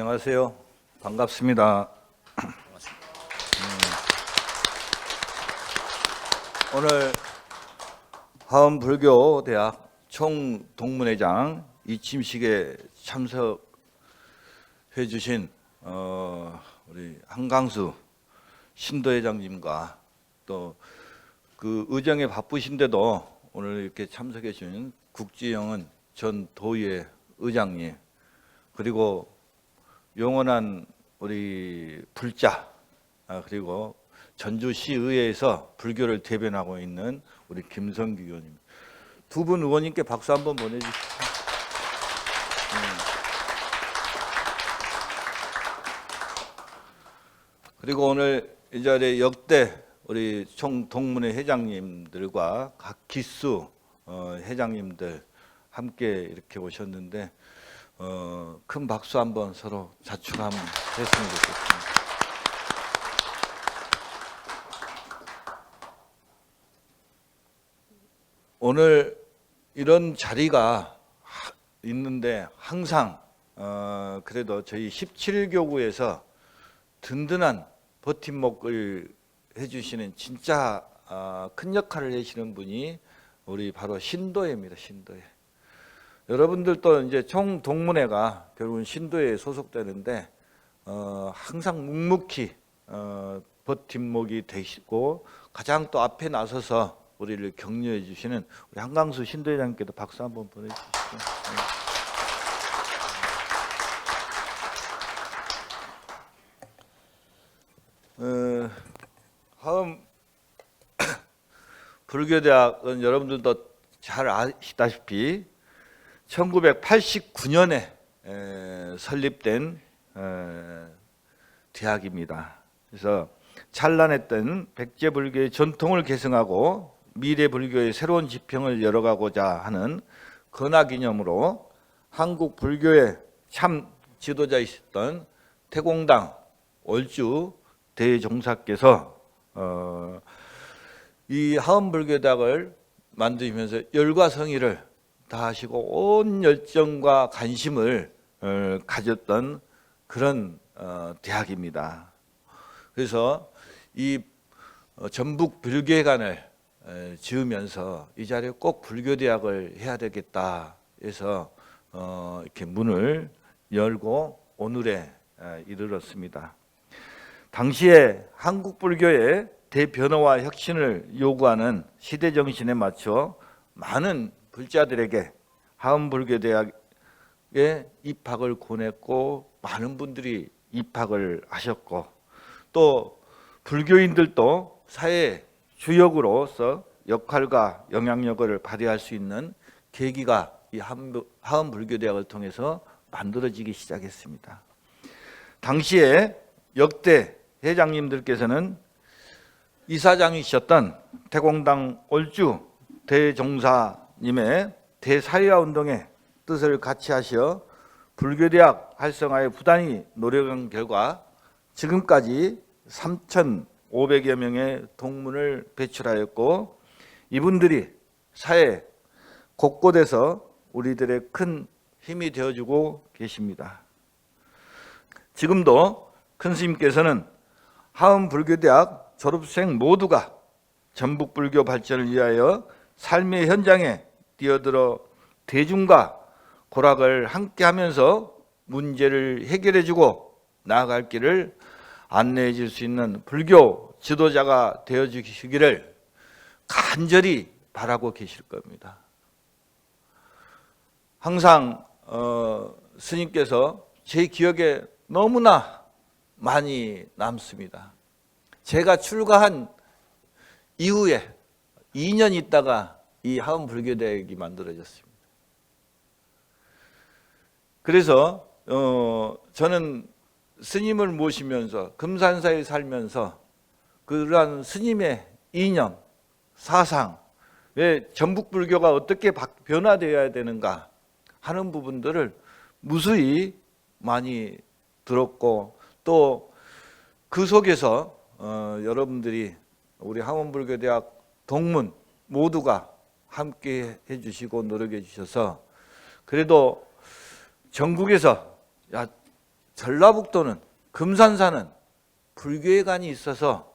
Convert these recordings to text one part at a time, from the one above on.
안녕하세요. 반갑습니다. 음, 오늘 하원불교대학 총동문회장 이침식에 참석해 주신 어, 우리 한강수 신도회장님과 또 그 의정에 바쁘신데도 오늘 이렇게 참석해 주신 국지영은 전 도의회 의장님 그리고 영원한 우리 불자 아, 그리고 전주시의회에서 불교를 대변하고 있는 우리 김성규 의원님 두분 의원님께 박수 한번 보내주시죠. 음. 그리고 오늘 이 자리에 역대 우리 총 동문회 회장님들과 각 기수 어, 회장님들 함께 이렇게 오셨는데 어, 큰 박수 한번 서로 자축하면 했으면 좋겠습니다. 오늘 이런 자리가 하- 있는데 항상 어, 그래도 저희 17교구에서 든든한 버팀목을 해주시는 진짜 어, 큰 역할을 하시는 분이 우리 바로 신도예입니다. 신도예. 여러분들도 이제 총 동문회가 결국은 신도에 소속되는데 어, 항상 묵묵히 어, 버팀목이 되시고 가장 또 앞에 나서서 우리를 격려해 주시는 우리 한강수 신도회장님께도 박수 한번 보내주시죠. 네. 어, 하음 불교대학은 여러분들도 잘 아시다시피 1989년에 설립된 에, 대학입니다. 그래서 찬란했던 백제 불교의 전통을 계승하고 미래 불교의 새로운 지평을 열어가고자 하는 건화 기념으로 한국 불교의 참 지도자이셨던 태공당 월주 대종사께서 어, 이 하원불교대학을 만드시면서 열과 성의를 다하시고 온 열정과 관심을 어, 가졌던 그런 어, 대학입니다. 그래서 이 어, 전북 불교회관을 에, 지으면서 이 자리에 꼭 불교 대학을 해야 되겠다 해서 어, 이렇게 문을 열고 오늘에 에, 이르렀습니다. 당시에 한국 불교의 대변화와 혁신을 요구하는 시대 정신에 맞춰 많은 불자들에게 하원불교대학에 입학을 권했고 많은 분들이 입학을 하셨고 또 불교인들도 사회 주역으로서 역할과 영향력을 발휘할 수 있는 계기가 이 하원불교대학을 통해서 만들어지기 시작했습니다. 당시에 역대 회장님들께서는 이사장이셨던 태공당 올주 대종사 님의 대사회화 운동에 뜻을 같이 하시어 불교대학 활성화에 부단히 노력한 결과 지금까지 3,500여 명의 동문을 배출하였고 이분들이 사회 곳곳에서 우리들의 큰 힘이 되어주고 계십니다. 지금도 큰 스님께서는 하은 불교대학 졸업생 모두가 전북 불교 발전을 위하여 삶의 현장에 뛰어들어 대중과 고락을 함께 하면서 문제를 해결해 주고 나아갈 길을 안내해 줄 수 있는 불교 지도자가 되어 주시기를 간절히 바라고 계실 겁니다. 항상 어, 스님께서 제 기억에 너무나 많이 남습니다. 제가 출가한 이후에 2년 있다가 이 하원 불교대학이 만들어졌습니다. 그래서 어, 저는 스님을 모시면서 금산사에 살면서 그러한 스님의 이념, 사상, 왜 전북 불교가 어떻게 변화되어야 되는가 하는 부분들을 무수히 많이 들었고 또 그 속에서 어, 여러분들이 우리 하원불교대학 동문 모두가 함께 해주시고 노력해 주셔서 그래도 전국에서 야 전라북도는 금산사는 불교회관이 있어서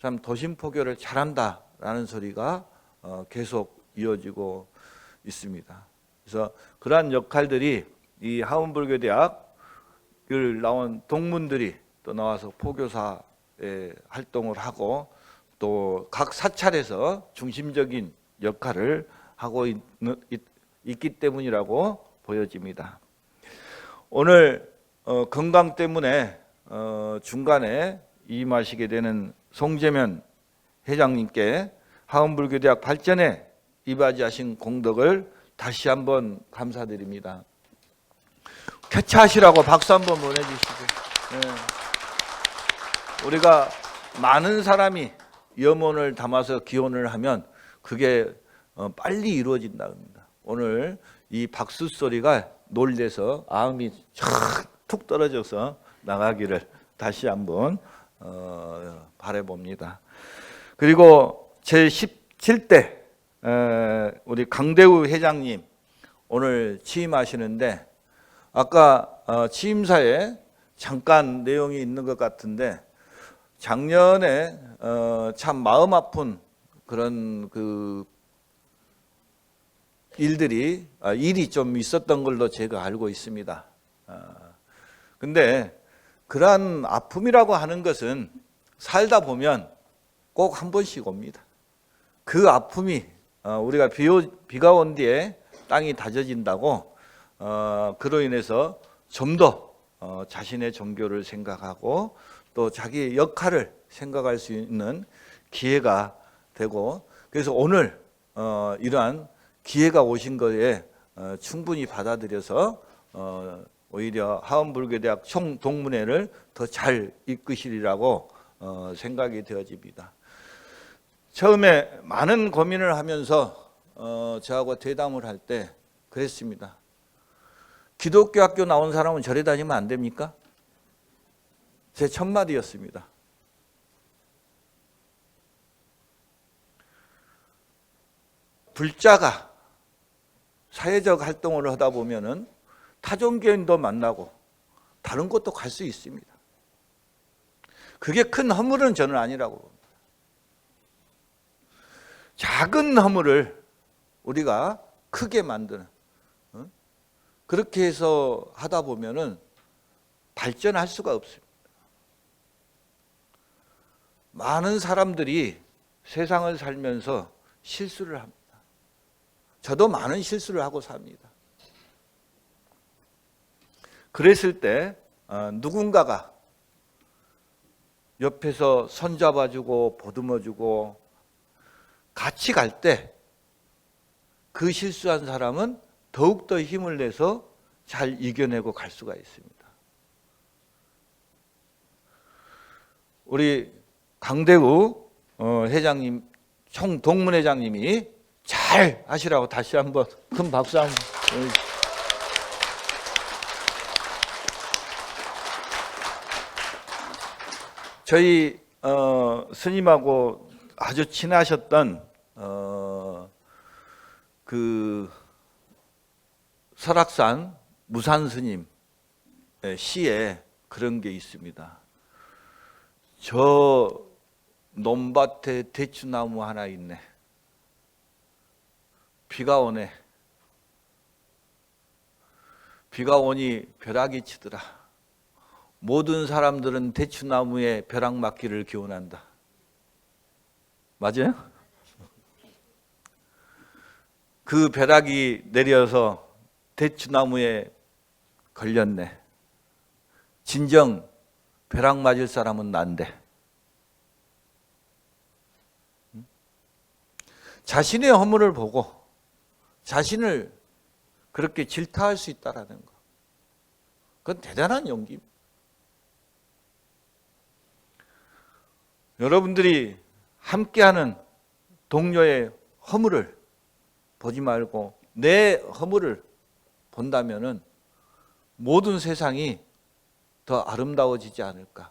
참 도심 포교를 잘한다라는 소리가 어, 계속 이어지고 있습니다. 그래서 그러한 역할들이 이 하원불교대학을 나온 동문들이 또 나와서 포교사의 활동을 하고 또 각 사찰에서 중심적인 역할을 하고 있, 있기 때문이라고 보여집니다. 오늘 어, 건강 때문에 어, 중간에 임하시게 되는 송재면 회장님께 하원불교대학 발전에 이바지하신 공덕을 다시 한번 감사드립니다. 쾌차하시라고 박수 한번 보내주시고 네. 우리가 많은 사람이 염원을 담아서 기원을 하면 그게 어, 빨리 이루어진다 합니다. 오늘 이 박수 소리가 놀래서 마음이 툭 떨어져서 나가기를 다시 한번 어, 바라봅니다. 그리고 제 17대 우리 강대우 회장님 오늘 취임하시는데 아까 어, 취임사에 잠깐 내용이 있는 것 같은데 작년에 어, 참 마음 아픈 그런 그 일들이 아, 일이 좀 있었던 걸로 제가 알고 있습니다. 아, 근데 그러한 아픔이라고 하는 것은 살다 보면 꼭 한 번씩 옵니다. 그 아픔이 어, 우리가 비가 온 뒤에 땅이 다져진다고 어, 그로 인해서 좀더 어, 자신의 종교를 생각하고 또 자기 역할을 생각할 수 있는 기회가 되고 그래서 오늘 이러한 기회가 오신 거에 충분히 받아들여서 오히려 하원불교 대학 총 동문회를 더 잘 이끄시리라고 생각이 되어집니다. 처음에 많은 고민을 하면서 어, 저하고 대담을 할 때 그랬습니다. 기독교 학교 나온 사람은 절에 다니면 안 됩니까? 제 첫 마디였습니다. 불자가 사회적 활동을 하다 보면은 타종교인도 만나고 다른 곳도 갈 수 있습니다. 그게 큰 허물은 저는 아니라고 봅니다. 작은 허물을 우리가 크게 만드는 어? 그렇게 해서 하다 보면은 발전할 수가 없습니다. 많은 사람들이 세상을 살면서 실수를 합니다. 저도 많은 실수를 하고 삽니다. 그랬을 때 어, 누군가가 옆에서 손잡아주고 보듬어주고 같이 갈 때 그 실수한 사람은 더욱더 힘을 내서 잘 이겨내고 갈 수가 있습니다. 우리 강대우 어, 회장님, 총 동문회장님이 잘 하시라고 다시 한번 큰 박수 한번. 저희 어, 스님하고 아주 친하셨던 어, 그 설악산 무산 스님 시에 그런 게 있습니다. 저 논밭에 대추나무 하나 있네. 비가 오네. 비가 오니 벼락이 치더라. 모든 사람들은 대추나무에 벼락 맞기를 기원한다. 맞아요? 그 벼락이 내려서 대추나무에 걸렸네. 진정 벼락 맞을 사람은 난데. 자신의 허물을 보고 자신을 그렇게 질타할 수 있다라는 거. 그건 대단한 용기입니다. 여러분들이 함께하는 동료의 허물을 보지 말고 내 허물을 본다면은 모든 세상이 더 아름다워지지 않을까.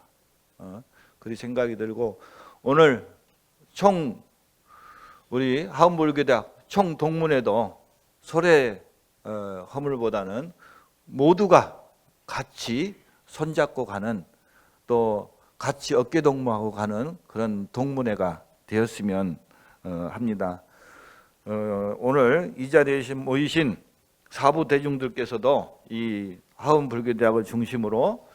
어? 그리 생각이 들고 오늘 총 우리 하원불교대학 총 동문회도 소래 어, 허물보다는 모두가 같이 손잡고 가는 또 같이 어깨 동무하고 가는 그런 동문회가 되었으면 어, 합니다. 어, 오늘 이 자리에 모이신 사부 대중들께서도 이 하원 불교대학을 중심으로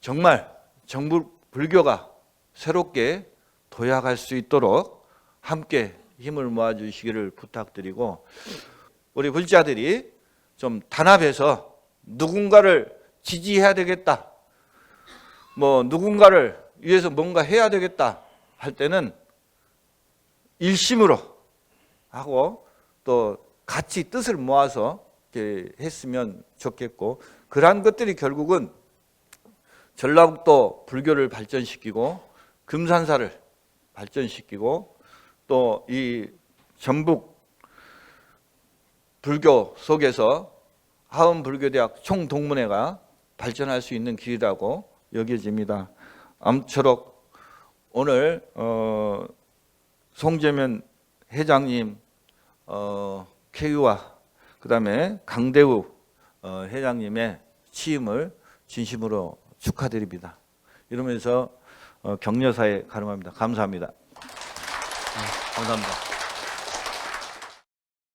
정말 정부 불교가 새롭게 도약할 수 있도록 함께 힘을 모아 주시기를 부탁드리고 우리 불자들이 좀 단합해서 누군가를 지지해야 되겠다. 뭐 누군가를 위해서 뭔가 해야 되겠다 할 때는 일심으로 하고 또 같이 뜻을 모아서 이렇게 했으면 좋겠고 그러한 것들이 결국은 전라북도 불교를 발전시키고 금산사를 발전시키고 또 이 전북 불교 속에서 하원 불교대학 총동문회가 발전할 수 있는 길이라고 여겨집니다. 아무쪼록 오늘 어, 송재면 회장님 어, 쾌유와 그 다음에 강대우 어, 회장님의 취임을 진심으로 축하드립니다. 이러면서 어, 격려사에 가름합니다. 감사합니다. 감사합니다.